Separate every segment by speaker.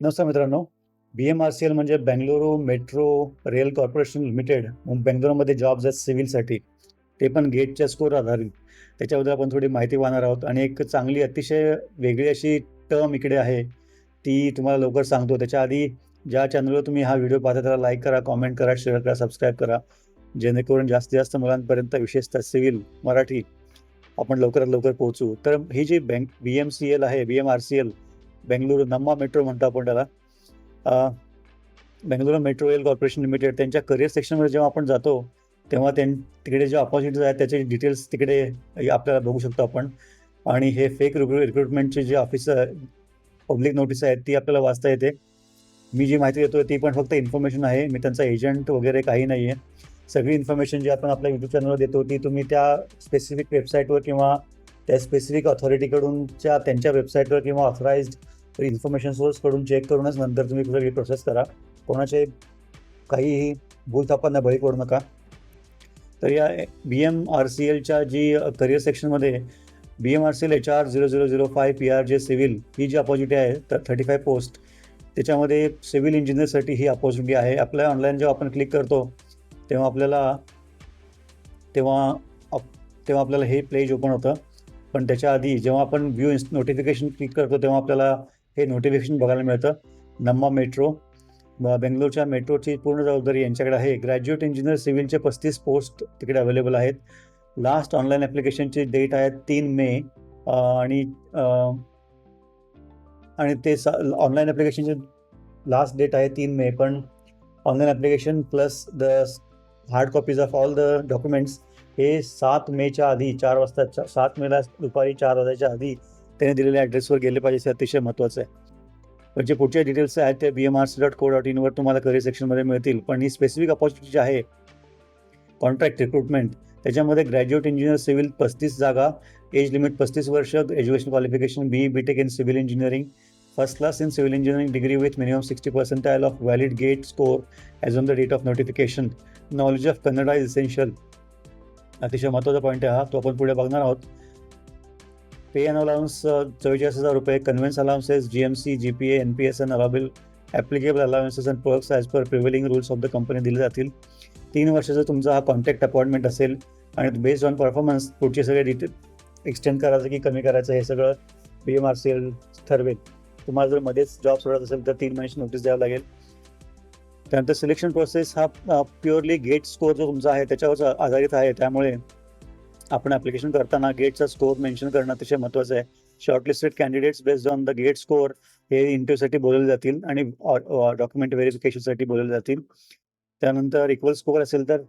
Speaker 1: नमस्कार मित्रांनो B M R C L म्हणजे Bengaluru metro rail corporation limited बेंगलोरमध्ये jobs आहेत सिव्हिलसाठी ते पण गेटच्या स्कोर आधारित. त्याच्याबद्दल आपण थोडी माहिती पाहणार आहोत. आणि एक चांगली अतिशय वेगळी अशी टर्म इकडे आहे. ती तुम्हाला लवकर सांगतो. त्याच्या आधी ज्या चॅनलवर तुम्ही हा व्हिडिओ पाहता त्याला लाईक करा कॉमेंट करा शेअर करा सबस्क्राईब करा. जेणेकरून जास्तीत जास्त मुलांपर्यंत विशेषतः सिव्हिल मराठी आपण लवकरात लवकर पोहोचू. तर ही जी bank B M C L आहे B M R C L Bengaluru Namma metro म्हणतो आपण त्याला. अ, Bengaluru metro rail corporation limited त्यांच्या करिअर सेक्शनमध्ये जेव्हा आपण जातो तेव्हा त्यां तिकडे जे ऑपॉर्च्युनिटीज आहेत त्याचे डिटेल्स तिकडे आपल्याला बघू शकतो आपण. आणि हे फेक रिक्रुटमेंटचे जे ऑफिस पब्लिक नोटीस आहेत ती आपल्याला वाचता येते. मी जी माहिती देतो ती पण फक्त इन्फॉर्मेशन आहे. मी त्यांचा एजंट वगैरे काही नाही आहे सगळी इन्फॉर्मेशन जी आपण आपल्या यूट्यूब चॅनलवर देतो ती तुम्ही त्या स्पेसिफिक वेबसाईटवर किंवा त्या स्पेसिफिक ऑथॉरिटीकडूनच्या त्यांच्या वेबसाईटवर किंवा ऑथराईज्ड इन्फॉर्मेशन सोर्सकडून चेक करूनच नंतर तुम्ही सगळी प्रोसेस करा. कोणाचे काहीही भूलथापांना बळी पडू नका. तर या बी एम आर सी एलच्या जी करिअर सेक्शनमध्ये B M R C L H R zero zero zero five P R J civil ही जी अपॉर्च्युनिटी आहे तर थर्टी फाय पोस्ट त्याच्यामध्ये सिव्हिल इंजिनियरसाठी ही अपॉर्च्युनिटी आहे. आपल्या ऑनलाईन जेव्हा आपण क्लिक करतो तेव्हा आपल्याला तेव्हा तेव्हा आपल्याला हे पेज ओपन होतं. पण त्याच्या आधी जेव्हा आपण व्ह्यू नोटिफिकेशन क्लिक करतो तेव्हा आपल्याला हे नोटिफिकेशन बघायला मिळतं. नम्मा मेट्रो ब- बेंगलोरच्या मेट्रोची पूर्ण जबाबदारी यांच्याकडे आहे. ग्रॅज्युएट इंजिनियर सिव्हिलचे पस्तीस पोस्ट तिकडे अवेलेबल आहेत. लास्ट ऑनलाईन ॲप्लिकेशनची डेट आहे तीन मे आणि आणि ते ऑनलाईन ॲप्लिकेशनची लास्ट डेट आहे तीन मे. पण online application plus the hard copies of all the documents हे सात मेच्या आधी चार वाजता चा- सात मेला दुपारी चार वाजायच्या आधी त्याने दिलेल्या ॲड्रेसवर गेले पाहिजे हे अतिशय महत्त्वाचं आहे. पण जे पुढचे डिटेल्स आहेत ते B M R C dot co dot इनवर तुम्हाला करिअर सेक्शनमध्ये मिळतील. पण ही स्पेसिफिक अपॉर्च्युनिटी जी आहे कॉन्ट्रॅक्ट रिक्रुटमेंट त्याच्यामध्ये ग्रॅज्युएट इंजिनियर सिव्हिल पस्तीस जागा एज लिमिट पस्तीस वर्ष education qualification B B tech in civil engineering first class in civil engineering degree with minimum sixty percentile of valid GATE score as on the date of notification knowledge of Kannada is essential अतिशय महत्त्वाचा point आहे हा. तो आपण पुढे बघणार आहोत. पे and allowance चव्वेचाळीस हजार रुपये conveyance allowances G M C G P A N P S and allowable applicable allowances and products as per prevailing rules of the company दिले जातील. तीन वर्षाचा तुमचा हा कॉन्टॅक्ट अपॉइंटमेंट असेल आणि बेस्ड ऑन परफॉर्मन्स पुढचे सगळे डिटेल एक्सटेंड करायचं की कमी करायचं हे सगळं B M R C L ठरवेल. तुम्हाला जर मध्येच जॉब सोडत असेल तर तीन महिन्याची नोटीस द्यावं लागेल. त्यानंतर सिलेक्शन प्रोसेस हा प्युअरली गेट स्कोअर जो तुमचा आहे त्याच्यावर आधारित आहे. त्यामुळे आपण ॲप्लिकेशन करताना गेटचा स्कोअर मेन्शन करणं अतिशय महत्त्वाचं आहे. Shortlisted candidates based on the GATE score हे इंटरव्ह्यूसाठी बोलवले जातील आणि डॉक्युमेंट व्हेरिफिकेशनसाठी बोलवले जातील. त्यानंतर इक्वल स्कोअर असेल तर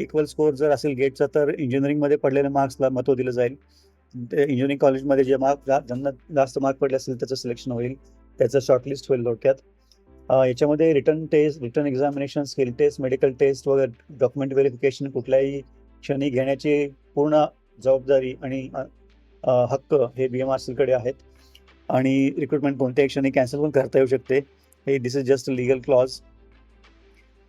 Speaker 1: इक्वल स्कोअर जर असेल गेटचा तर इंजिनिअरिंगमध्ये पडलेल्या मार्क्सला महत्त्व दिलं जाईल. ते इंजिनिअरिंग कॉलेजमध्ये जे मार्क ज्यांना जास्त मार्क पडले असेल त्याचं सिलेक्शन होईल. त्याचं शॉर्टलिस्ट होईल थोडक्यात. याच्यामध्ये written test written examination skill test medical test वगैरे डॉक्युमेंट व्हेरिफिकेशन कुठल्याही क्षणी घेण्याची पूर्ण जबाबदारी आणि हक्क हे बी एम आर सीकडे आहेत. आणि रिक्रुटमेंट कोणत्याही क्षणी कॅन्सल पण करता येऊ शकते. हे this is just legal clause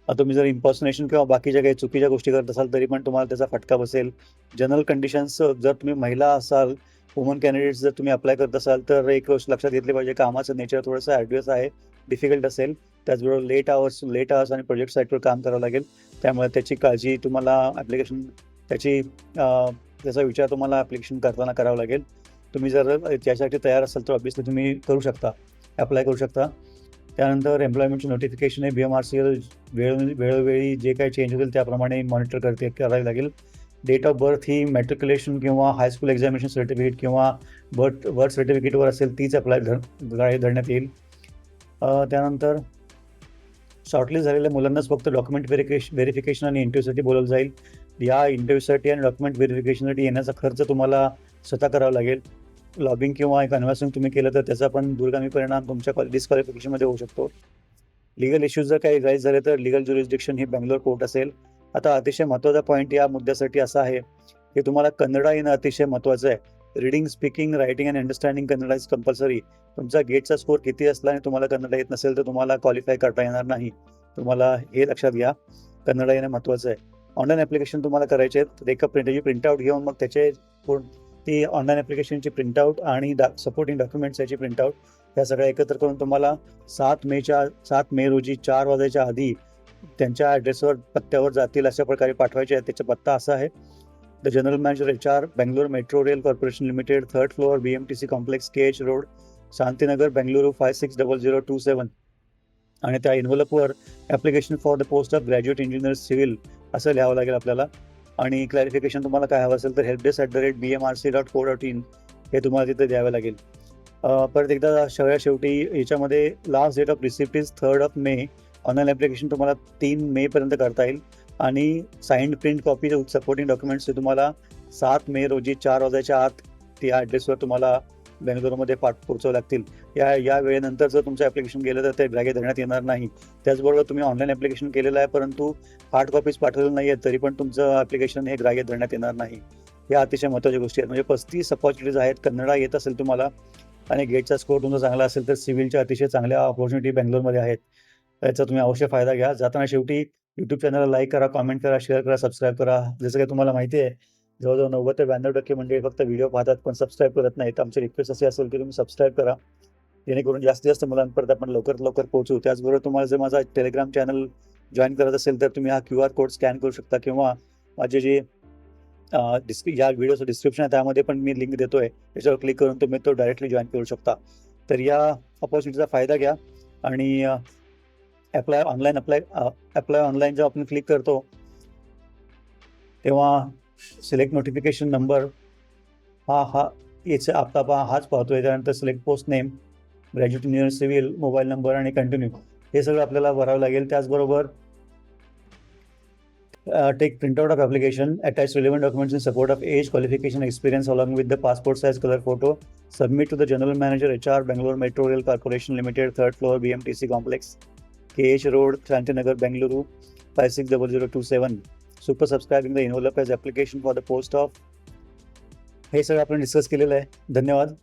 Speaker 1: तुम्ही जर इम्पॉर्सनेशन किंवा बाकीच्या काही चुकीच्या गोष्टी करत असाल तरी पण तुम्हाला त्याचा फटका बसेल. जनरल कंडिशन्स जर तुम्ही महिला असाल वुमन कॅन्डिडेट्स जर तुम्ही अप्लाय करत असाल तर एक गोष्ट लक्षात घेतली पाहिजे कामाचं नेचर थोडंसं ॲडव्हस आहे. डिफिकल्ट असेल त्याचबरोबर लेट आवर्स लेट आवर्स आणि प्रोजेक्ट साईटवर काम करावं लागेल. त्यामुळे त्याची काळजी तुम्हाला ॲप्लिकेशन त्याची त्याचा विचार तुम्हाला ॲप्लिकेशन करताना करावा लागेल. तुम्ही जर त्यासाठी तयार असाल तर ऑब्विसली तुम्ही करू शकता अप्लाय करू शकता. त्यानंतर एम्प्लॉयमेंटचे नोटिफिकेशन आहे B M R C L वेळ वेळोवेळी जे काही चेंज होतील त्याप्रमाणे मॉनिटर करते करावी लागेल. डेट ऑफ बर्थ ही मॅट्रिक्युलेशन किंवा हायस्कूल एक्झामिनेशन सर्टिफिकेट किंवा बर्थ बर्थ सर्टिफिकेटवर असेल तीच अप्लाय धर धरण्यात येईल. त्यानंतर शॉर्टलिस्ट झालेल्या मुलांनाच फक्त डॉक्युमेंट व्हेरिफिकेशन व्हेरिफिकेशन आणि इंटरव्ह्यूसाठी बोलवलं जाईल. या इंटरव्ह्यूसाठी आणि डॉक्युमेंट व्हेरिफिकेशनसाठी येण्याचा खर्च तुम्हाला स्वतः करावा लागेल. लॉबिंग किंवा कन्व्हर्सिंग तुम्ही केलं तर त्याचा पण दूरगामी परिणाम तुमच्या डिस्क्वालिफिकेशनमध्ये होऊ शकतो. लिगल इश्यूज जर काही राईज झाले तर लिगल ज्युरिस्डिक्शन ही बँगलोर कोर्ट असेल. आता अतिशय महत्त्वाचा पॉईंट या मुद्द्यासाठी असा आहे की तुम्हाला कन्नडा येणं अतिशय महत्त्वाचं आहे. Reading speaking writing and understanding Kannada is compulsory तुमचा गेटचा स्कोर किती असला आणि तुम्हाला कन्नडा येत नसेल तर तुम्हाला क्वालिफाय करता येणार नाही. तुम्हाला हे लक्षात घ्या. कन्नडा येणं महत्त्वाचं आहे. ऑनलाईन ॲप्लिकेशन तुम्हाला करायचे आहेत. एका प्रिंटरची प्रिंटआउट घेऊन मग त्याचे ती ऑनलाईन ॲप्लिकेशनची प्रिंटआउट आणि डा सपोर्टिंग डॉक्युमेंट्स याची प्रिंटआउट ह्या सगळ्या एकत्र करून तुम्हाला सात मेच्या सात मे रोजी चार वाजायच्या आधी त्यांच्या ॲड्रेसवर पत्त्यावर जातील अशा प्रकारे पाठवायचे आहे त्याचा पत्ता असा आहे. The general manager H R Bangalore metro rail corporation limited third floor B M T C complex K H road Shantinagar Bengaluru five six double zero two seven आणि त्या इन्व्हलपवर application for the post of graduate engineer civil असं लिहावं लागेल आपल्याला. आणि clarification तुम्हाला काय हवं असेल तर help desk at the rate B M R C dot co dot in हे तुम्हाला तिथे द्यावं लागेल. परत एकदा सगळ्या शेवटी याच्यामध्ये last date of receipt is third of May online application तुम्हाला तीन मेपर्यंत करता येईल. आणि signed print copy supporting documents तुम्हाला सात मे रोजी चार वाजायच्या आत त्या ॲड्रेसवर तुम्हाला बेंगलोरमध्ये पाठ पोहोचावं लागतील. या या वेळेनंतर जर तुमचं ॲप्लिकेशन गेलं तर ते ब्रॅगे धरण्यात येणार नाही. त्याचबरोबर तुम्ही ऑनलाईन ॲप्लिकेशन केलेलं आहे परंतु हार्ड कॉपीज पाठवलेलं नाही आहेत तरी पण तुमचं ॲप्लिकेशन हे ग्राह्य धरण्यात येणार नाही. या अतिशय महत्त्वाच्या गोष्टी आहेत. म्हणजे पस्तीस अपॉर्च्युनिटीज आहेत. कन्नडा येत असेल तुम्हाला आणि गेटचा स्कोर तुमचा चांगला असेल तर सिव्हिलच्या अतिशय चांगल्या ऑपॉर्च्युनिटी बेंगलोरमध्ये आहेत. याचा तुम्ही अवश्य फायदा घ्या. जाताना शेवटी यूट्यूब चॅनलला लाईक करा कॉमेंट करा शेअर करा सबस्क्राईब करा. जसं काही तुम्हाला माहिती आहे जवळजवळ नव्वद ते ब्याण्णव टक्के मंडळी फक्त व्हिडिओ पाहतात पण सबस्क्राईब करत नाहीत. आमची रिक्वेस्ट अशी असेल की तुम्ही सबस्क्राईब करा. जेणेकरून जास्तीत जास्त मुलांपर्यंत आपण लवकरात लवकर पोहोचू. त्याचबरोबर तुम्हाला जर माझा टेलिग्राम चॅनल जॉईन करत असेल तर तुम्ही हा क्यू आर कोड स्कॅन करू शकता किंवा माझे जे डिस्क्रि या व्हिडिओचं डिस्क्रिप्शन आहे त्यामध्ये पण मी लिंक देतोय. त्याच्यावर क्लिक करून तुम्ही तो डायरेक्टली जॉईन करू शकता. तर या ऑपॉर्च्युनिटीचा फायदा घ्या आणि apply online apply apply online जेव्हा आपण क्लिक करतो तेव्हा सिलेक्ट नोटिफिकेशन नंबर हा हा याचा आपता पहा हाच आहे त्यानंतर select post name graduate engineer civil mobile number आणि कंटिन्यू. हे सगळं आपल्याला भरावं लागेल. त्याचबरोबर take printout of application attach relevant documents in support of age qualification experience along with the passport size colour photo submit to the general manager H R Bangalore metro rail corporation limited third floor B M T C complex K H road Shantinagar Bengaluru five six double zero two seven super subscribing the envelope as application for the post of हे सगळं आपण discuss केलेलं आहे. धन्यवाद.